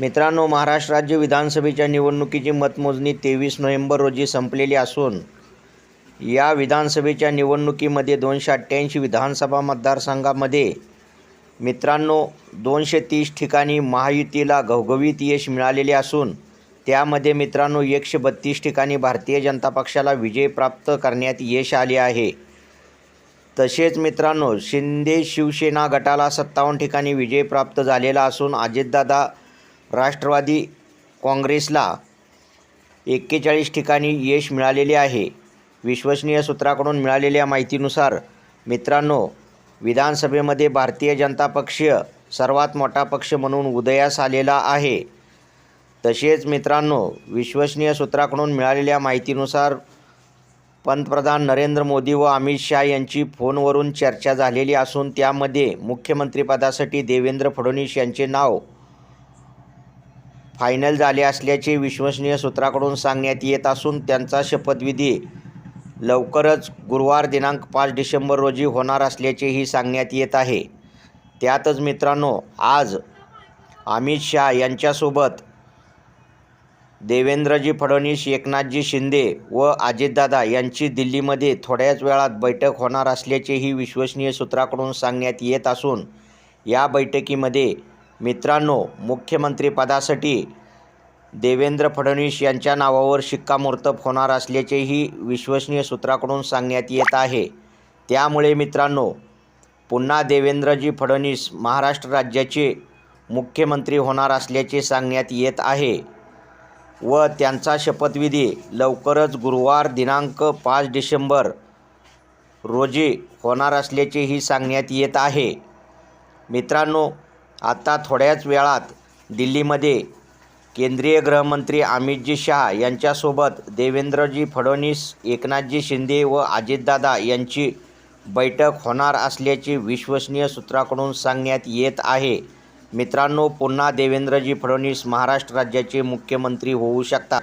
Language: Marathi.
मित्रांनो महाराष्ट्र राज्य विधानसभेच्या निवडणुकीची मतमोजणी तेवीस नोव्हेंबर रोजी संपलेली असून या विधानसभेच्या निवडणुकीमध्ये दोनशे अठ्ठ्याऐंशी विधानसभा मतदारसंघामध्ये मित्रांनो दोनशे तीस ठिकाणी महायुतीला घवघवीत यश मिळालेले असून त्यामध्ये मित्रांनो एकशे बत्तीस ठिकाणी भारतीय जनता पक्षाला विजय प्राप्त करण्यात यश आले आहे. तसेच मित्रांनो शिंदे शिवसेना गटाला सत्तावन्न ठिकाणी विजय प्राप्त झालेला असून अजितदादा राष्ट्रवादी काँग्रेसला एक्केचाळीस ठिकाणी यश मिळालेले आहे. विश्वसनीय सूत्राकडून मिळालेल्या माहितीनुसार मित्रांनो विधानसभेमध्ये भारतीय जनता पक्ष सर्वात मोठा पक्ष म्हणून उदयास आलेला आहे. तसेच मित्रांनो विश्वसनीय सूत्राकडून मिळालेल्या माहितीनुसार पंतप्रधान नरेंद्र मोदी व अमित शहा यांची फोनवरून चर्चा झालेली असून त्यामध्ये मुख्यमंत्रीपदासाठी देवेंद्र फडणवीस यांचे नाव फायनल झाले असल्याचे विश्वसनीय सूत्राकडून सांगण्यात येत असून त्यांचा शपथविधी लवकरच गुरुवार दिनांक पाच डिसेंबर रोजी होणार असल्याचेही सांगण्यात येत आहे. त्यातच मित्रांनो आज अमित शहा यांच्यासोबत देवेंद्रजी फडणवीस एकनाथजी शिंदे व अजितदादा यांची दिल्लीमध्ये थोड्याच वेळात बैठक होणार असल्याचेही विश्वसनीय सूत्राकडून सांगण्यात येत असून या बैठकीमध्ये मित्रांनो मुख्यमंत्रीपदासाठी देवेंद्र फडणवीस यांच्या नावावर शिक्कामोर्तब होणार असल्याचेही विश्वसनीय सूत्राकडून सांगण्यात येत आहे. त्यामुळे मित्रांनो पुन्हा देवेंद्रजी फडणवीस महाराष्ट्र राज्याचे मुख्यमंत्री होणार असल्याचे सांगण्यात येत आहे व त्यांचा शपथविधी लवकरच गुरुवार दिनांक पाच डिसेंबर रोजी होणार असल्याचेही सांगण्यात येत आहे. मित्रांनो आता थोड्याच वेळात दिल्लीमध्ये केंद्रीय गृहमंत्री अमितजी शहा यांच्यासोबत देवेंद्रजी फडणवीस एकनाथजी शिंदे व अजितदादा यांची बैठक होणार असल्याचे विश्वसनीय सूत्राकडून सांगण्यात येत आहे. मित्रांनो पुन्हा देवेंद्रजी फडणवीस महाराष्ट्र राज्याचे मुख्यमंत्री होऊ शकतात.